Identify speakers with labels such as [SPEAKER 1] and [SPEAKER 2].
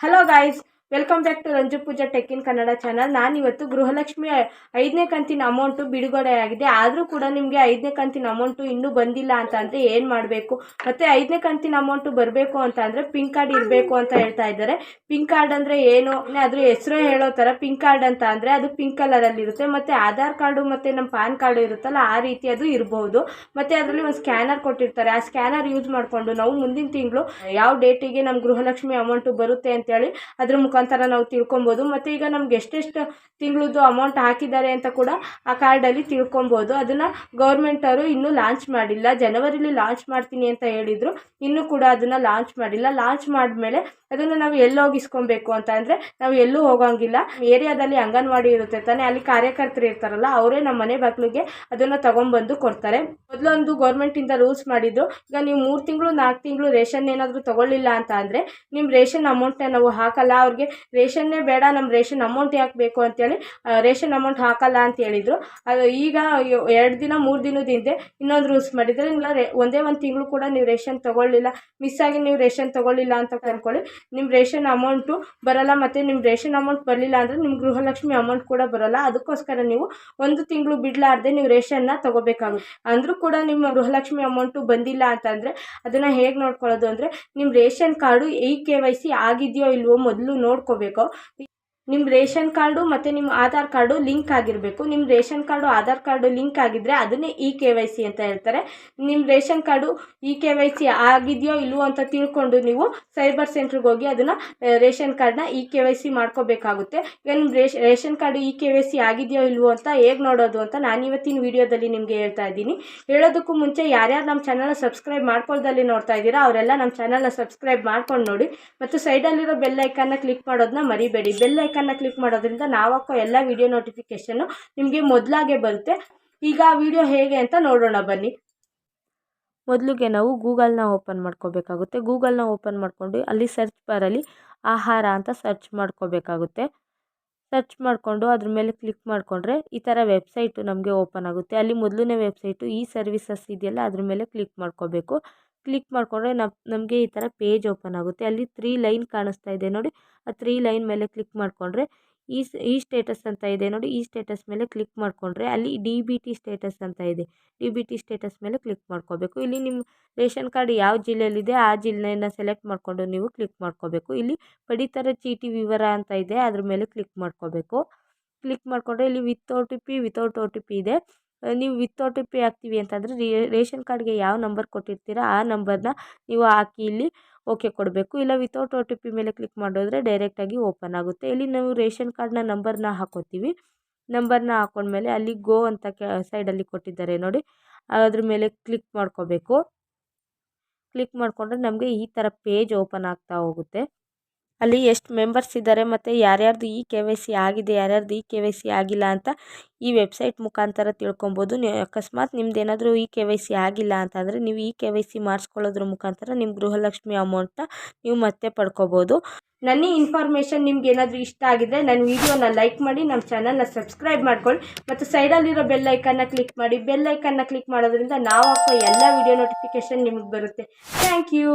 [SPEAKER 1] Hello guys, welcome back to Ranju Pooja tech in Kannada channel ನಾನು ಇವತ್ತು ಗೃಹಲಕ್ಷ್ಮಿ ಐದನೇ ಕಂತಿನ ಅಮೌಂಟು ಬಿಡುಗಡೆ ಆಗಿದೆ. ಆದರೂ ಕೂಡ ನಿಮಗೆ ಐದನೇ ಕಂತಿನ ಅಮೌಂಟು ಇನ್ನೂ ಬಂದಿಲ್ಲ ಅಂತ ಅಂದರೆ ಏನು ಮಾಡಬೇಕು? ಮತ್ತು ಐದನೇ ಕಂತಿನ ಅಮೌಂಟು ಬರಬೇಕು ಅಂತ ಅಂದರೆ ಪಿಂಕ್ ಕಾರ್ಡ್ ಇರಬೇಕು ಅಂತ ಹೇಳ್ತಾ ಇದ್ದಾರೆ. ಪಿಂಕ್ ಕಾರ್ಡ್ ಅಂದರೆ ಏನು? ಅದ್ರ ಹೆಸರು ಹೇಳೋ ಥರ ಪಿಂಕ್ ಕಾರ್ಡ್ ಅಂತ ಅಂದರೆ ಅದು ಪಿಂಕ್ ಕಲರಲ್ಲಿ ಇರುತ್ತೆ. ಮತ್ತು ಆಧಾರ್ ಕಾರ್ಡು ಮತ್ತು ನಮ್ಮ ಪಾನ್ ಕಾರ್ಡು ಇರುತ್ತಲ್ಲ, ಆ ರೀತಿ ಅದು ಇರಬಹುದು ಮತ್ತು ಅದರಲ್ಲಿ ಒಂದು ಸ್ಕ್ಯಾನರ್ ಕೊಟ್ಟಿರ್ತಾರೆ. ಆ ಸ್ಕ್ಯಾನರ್ ಯೂಸ್ ಮಾಡಿಕೊಂಡು ನಾವು ಮುಂದಿನ ತಿಂಗಳು ಯಾವ ಡೇಟಿಗೆ ನಮ್ಮ ಗೃಹಲಕ್ಷ್ಮಿ ಅಮೌಂಟು ಬರುತ್ತೆ ಅಂತೇಳಿ ಅದ್ರ ಮುಖಾಂತರ ನಾವು ತಿಳ್ಕೊಬೋದು. ಮತ್ತು ಈಗ ನಮ್ಗೆ ಎಷ್ಟೆಷ್ಟು ತಿಂಗಳದ್ದು ಅಮೌಂಟ್ ಹಾಕಿದ್ದಾರೆ ಅಂತ ಕೂಡ ಆ ಕಾರ್ಡಲ್ಲಿ ತಿಳ್ಕೊಬೋದು. ಅದನ್ನು ಗೌರ್ಮೆಂಟವರು ಇನ್ನೂ ಲಾಂಚ್ ಮಾಡಿಲ್ಲ. ಜನವರಿಲಿ ಲಾಂಚ್ ಮಾಡ್ತೀನಿ ಅಂತ ಹೇಳಿದರು. ಇನ್ನೂ ಕೂಡ ಅದನ್ನು ಲಾಂಚ್ ಮಾಡಿಲ್ಲ. ಲಾಂಚ್ ಮಾಡಿದ್ಮೇಲೆ ಅದನ್ನು ನಾವು ಎಲ್ಲಿ ಹೋಗಿಸ್ಕೊಬೇಕು ಅಂತ ಅಂದರೆ ನಾವು ಎಲ್ಲೂ ಹೋಗೋಂಗಿಲ್ಲ. ಏರಿಯಾದಲ್ಲಿ ಅಂಗನವಾಡಿ ಇರುತ್ತೆ ತಾನೇ, ಅಲ್ಲಿ ಕಾರ್ಯಕರ್ತರು ಇರ್ತಾರಲ್ಲ, ಅವರೇ ನಮ್ಮ ಮನೆ ಬಾಗಿಲಿಗೆ ಅದನ್ನು ತಗೊಂಡ್ಬಂದು ಕೊಡ್ತಾರೆ. ಮೊದಲೊಂದು ಗೌರ್ಮೆಂಟಿಂದ ರೂಲ್ಸ್ ಮಾಡಿದ್ದು, ಈಗ ನೀವು ಮೂರು ತಿಂಗಳು, ನಾಲ್ಕು ತಿಂಗಳು ರೇಷನ್ ಏನಾದರೂ ತಗೊಳ್ಳಿಲ್ಲ ಅಂತ ಅಂದರೆ ನಿಮ್ಮ ರೇಷನ್ ಅಮೌಂಟ್ನ ನಾವು ಹಾಕಲ್ಲ, ಅವ್ರಿಗೆ ರೇಷನ್ನೇ ಬೇಡ ನಮ್ಮ ರೇಷನ್ ಅಮೌಂಟ್ ಯಾಕೆ ಬೇಕು ಅಂತೇಳಿ ರೇಷನ್ ಅಮೌಂಟ್ ಹಾಕಲ್ಲ ಅಂತ ಹೇಳಿದರು. ಅದು ಈಗ ಎರಡು ದಿನ, ಮೂರು ದಿನದ ಹಿಂದೆ ಇನ್ನೊಂದು ರೂಲ್ಸ್ ಮಾಡಿದರೆ ಇಲ್ಲ ಒಂದೇ ಒಂದು ತಿಂಗಳು ಕೂಡ ನೀವು ರೇಷನ್ ತಗೊಳ್ಳಿಲ್ಲ. ಮಿಸ್ ಆಗಿ ನೀವು ರೇಷನ್ ತಗೊಳ್ಳಿಲ್ಲ ಅಂತ ಅನ್ಕೊಳ್ಳಿ. ನಿಮ್ಮ ರೇಷನ್ ಅಮೌಂಟು ಬರಲ್ಲ ಮತ್ತು ನಿಮ್ಮ ರೇಷನ್ ಅಮೌಂಟ್ ಬರಲಿಲ್ಲ ಅಂದರೆ ನಿಮ್ಮ ಗೃಹಲಕ್ಷ್ಮಿ ಅಮೌಂಟ್ ಕೂಡ ಬರಲ್ಲ. ಅದಕ್ಕೋಸ್ಕರ ನೀವು ಒಂದು ತಿಂಗಳು ಬಿಡಲಾರ್ದೆ ನೀವು ರೇಷನ್ನ ತಗೋಬೇಕಾಗುತ್ತೆ. ಅಂದರೂ ಕೂಡ ನಿಮ್ಮ ಗೃಹಲಕ್ಷ್ಮಿ ಅಮೌಂಟು ಬಂದಿಲ್ಲ ಅಂತಂದರೆ ಅದನ್ನು ಹೇಗೆ ನೋಡ್ಕೊಳ್ಳೋದು ಅಂದರೆ ನಿಮ್ಮ ration card E K Y C ಆಗಿದೆಯೋ ಇಲ್ವೋ ಮೊದಲು ನೋಡ್ಕೋಬೇಕು ನಿಮ್ಮ ರೇಷನ್ ಕಾರ್ಡು ಮತ್ತು ನಿಮ್ಮ ಆಧಾರ್ ಕಾರ್ಡು ಲಿಂಕ್ ಆಗಿರಬೇಕು. ನಿಮ್ಮ ration card, Aadhaar card link ಆಗಿದ್ದರೆ ಅದನ್ನೇ ಇ ಕೆ ವೈ ಸಿ ಅಂತ ಹೇಳ್ತಾರೆ. ನಿಮ್ಮ ration card E K Y C ಆಗಿದೆಯೋ ಇಲ್ವೋ ಅಂತ ತಿಳ್ಕೊಂಡು ನೀವು ಸೈಬರ್ ಸೆಂಟ್ರಿಗೆ ಹೋಗಿ ಅದನ್ನು ರೇಷನ್ ಕಾರ್ಡ್ನ ಇ ಕೆ ವೈ ಸಿ ಮಾಡ್ಕೋಬೇಕಾಗುತ್ತೆ. ಈಗ ನಿಮ್ಮ ration, ration card E K Y C ಆಗಿದೆಯೋ ಇಲ್ವೋ ಅಂತ ಹೇಗೆ ನೋಡೋದು ಅಂತ ನಾನು ಇವತ್ತಿನ ವಿಡಿಯೋದಲ್ಲಿ ನಿಮಗೆ ಹೇಳ್ತಾ ಇದ್ದೀನಿ. ಹೇಳೋದಕ್ಕೂ ಮುಂಚೆ ಯಾರ್ಯಾರು ನಮ್ಮ ಚಾನಲ್ನ ಸಬ್ಸ್ಕ್ರೈಬ್ ಮಾಡ್ಕೊಳ್ದಲ್ಲಿ ನೋಡ್ತಾ ಇದ್ದೀರಾ ಅವರೆಲ್ಲ ನಮ್ಮ ಚಾನಲ್ನ ಸಬ್ಸ್ಕ್ರೈಬ್ ಮಾಡ್ಕೊಂಡು ನೋಡಿ. ಮತ್ತು ಸೈಡಲ್ಲಿರೋ ಬೆಲ್ಲೈಕನ್ನ ಕ್ಲಿಕ್ ಮಾಡೋದನ್ನ ಮರಿಬೇಡಿ. ಬೆಲ್ ಐಕನ್ನ ಕ್ಲಿಕ್ ಮಾಡೋದ್ರಿಂದ ನಾವು ಹಾಕೋ ಎಲ್ಲ ವಿಡಿಯೋ ನೋಟಿಫಿಕೇಷನ್ನು ನಿಮಗೆ ಮೊದಲಾಗೆ ಬರುತ್ತೆ. ಈಗ ಆ ವಿಡಿಯೋ ಹೇಗೆ ಅಂತ ನೋಡೋಣ ಬನ್ನಿ. ಮೊದಲಿಗೆ ನಾವು ಗೂಗಲ್ನ ಓಪನ್ ಮಾಡ್ಕೋಬೇಕಾಗುತ್ತೆ. ಗೂಗಲ್ನ ಓಪನ್ ಮಾಡಿಕೊಂಡು ಅಲ್ಲಿ ಸರ್ಚ್ ಬಾರಲ್ಲಿ ಆಹಾರ ಅಂತ ಸರ್ಚ್ ಮಾಡ್ಕೋಬೇಕಾಗುತ್ತೆ. ಸರ್ಚ್ ಮಾಡಿಕೊಂಡು ಅದ್ರ ಮೇಲೆ ಕ್ಲಿಕ್ ಮಾಡಿಕೊಂಡ್ರೆ ಈ ಥರ ವೆಬ್ಸೈಟು ನಮಗೆ ಓಪನ್ ಆಗುತ್ತೆ. ಅಲ್ಲಿ ಮೊದಲನೇ ವೆಬ್ಸೈಟು ಈ ಸರ್ವಿಸಸ್ ಇದೆಯಲ್ಲ ಅದ್ರ ಮೇಲೆ ಕ್ಲಿಕ್ ಮಾಡ್ಕೋಬೇಕು. ಕ್ಲಿಕ್ ಮಾಡಿಕೊಂಡ್ರೆ ನಮ್, ನಮಗೆ ಈ ಥರ ಪೇಜ್ ಓಪನ್ ಆಗುತ್ತೆ. ಅಲ್ಲಿ ತ್ರೀ ಲೈನ್ ಕಾಣಿಸ್ತಾ ಇದೆ ನೋಡಿ. ಆ ತ್ರೀ ಲೈನ್ ಮೇಲೆ ಕ್ಲಿಕ್ ಮಾಡಿಕೊಂಡ್ರೆ ಈ ಸ್ಟೇಟಸ್ ಅಂತ ಇದೆ ನೋಡಿ. ಈ ಸ್ಟೇಟಸ್ ಮೇಲೆ ಕ್ಲಿಕ್ ಮಾಡಿಕೊಂಡ್ರೆ ಅಲ್ಲಿ ಡಿ ಬಿ ಟಿ ಸ್ಟೇಟಸ್ ಅಂತ ಇದೆ. ಡಿ ಬಿ ಟಿ ಸ್ಟೇಟಸ್ ಮೇಲೆ ಕ್ಲಿಕ್ ಮಾಡ್ಕೋಬೇಕು. ಇಲ್ಲಿ ನಿಮ್ಮ ರೇಷನ್ ಕಾರ್ಡ್ ಯಾವ ಜಿಲ್ಲೆಯಲ್ಲಿದೆ ಆ ಜಿಲ್ಲೆಯನ್ನು ಸೆಲೆಕ್ಟ್ ಮಾಡಿಕೊಂಡು ನೀವು ಕ್ಲಿಕ್ ಮಾಡ್ಕೋಬೇಕು. ಇಲ್ಲಿ ಪಡಿತರ ಚೀಟಿ ವಿವರ ಅಂತ ಇದೆ. ಅದ್ರ ಮೇಲೆ ಕ್ಲಿಕ್ ಮಾಡ್ಕೋಬೇಕು. ಕ್ಲಿಕ್ ಮಾಡಿಕೊಂಡ್ರೆ ಇಲ್ಲಿ with O T P, without O T P ಇದೆ. ನೀವು ವಿತ್ ಒ ಟಿ ಪಿ ಹಾಕ್ತೀವಿ ಅಂತಂದರೆ ರೇಷನ್ ಕಾರ್ಡ್ಗೆ ಯಾವ ನಂಬರ್ ಕೊಟ್ಟಿರ್ತೀರ ಆ ನಂಬರ್ನ ನೀವು ಹಾಕಿ ಇಲ್ಲಿ ಓಕೆ ಕೊಡಬೇಕು. ಇಲ್ಲ ವಿತೌಟ್ ಒ ಟಿ ಪಿ ಮೇಲೆ ಕ್ಲಿಕ್ ಮಾಡಿದ್ರೆ ಡೈರೆಕ್ಟಾಗಿ ಓಪನ್ ಆಗುತ್ತೆ. ಇಲ್ಲಿ ನಾವು ರೇಷನ್ ಕಾರ್ಡ್ನ ನಂಬರ್ನ ಹಾಕೋತೀವಿ. ನಂಬರ್ನ ಹಾಕೊಂಡ್ಮೇಲೆ ಅಲ್ಲಿ ಗೋ ಅಂತ ಕೆ ಸೈಡಲ್ಲಿ ಕೊಟ್ಟಿದ್ದಾರೆ ನೋಡಿ. ಅದ್ರ ಮೇಲೆ ಕ್ಲಿಕ್ ಮಾಡ್ಕೋಬೇಕು. ಕ್ಲಿಕ್ ಮಾಡಿಕೊಂಡ್ರೆ ನಮಗೆ ಈ ಥರ ಪೇಜ್ ಓಪನ್ ಆಗ್ತಾ ಹೋಗುತ್ತೆ. ಅಲ್ಲಿ ಎಷ್ಟು ಮೆಂಬರ್ಸ್ ಇದ್ದಾರೆ ಮತ್ತು ಯಾರ್ಯಾರ್ದು ಇ ಕೆ ವೈ ಸಿ ಆಗಿದೆ, ಯಾರ್ಯಾರ್ದು ಇ ಕೆ ವೈ ಸಿ ಆಗಿಲ್ಲ ಅಂತ ಈ ವೆಬ್ಸೈಟ್ ಮುಖಾಂತರ ತಿಳ್ಕೊಬೋದು. ನೀವು ಅಕಸ್ಮಾತ್ ನಿಮ್ದು ಏನಾದರೂ ಇ ಕೆ ವೈ ಸಿ ಆಗಿಲ್ಲ ಅಂತಂದರೆ ನೀವು ಈ ಕೆ ವೈ ಸಿ ಮಾಡಿಸ್ಕೊಳ್ಳೋದ್ರ ಮುಖಾಂತರ ನಿಮ್ಮ ಗೃಹಲಕ್ಷ್ಮಿ ಅಮೌಂಟ್ನ ನೀವು ಮತ್ತೆ ಪಡ್ಕೋಬೋದು. ನನ್ನ ಈ ಇನ್ಫಾರ್ಮೇಷನ್ ನಿಮ್ಗೆ ಏನಾದರೂ ಇಷ್ಟ ಆಗಿದ್ರೆ ನನ್ನ ವೀಡಿಯೋನ ಲೈಕ್ ಮಾಡಿ, ನಮ್ಮ ಚಾನಲ್ನ ಸಬ್ಸ್ಕ್ರೈಬ್ ಮಾಡ್ಕೊಳ್ಳಿ. ಮತ್ತು ಸೈಡಲ್ಲಿರೋ ಬೆಲ್ ಐಕನ್ನ ಕ್ಲಿಕ್ ಮಾಡಿ. ಬೆಲ್ ಐಕನ್ನ ಕ್ಲಿಕ್ ಮಾಡೋದ್ರಿಂದ ನಾವು ಹಾಕೋ ಎಲ್ಲ ವೀಡಿಯೋ ನೋಟಿಫಿಕೇಷನ್ ನಿಮಗೆ ಬರುತ್ತೆ. Thank you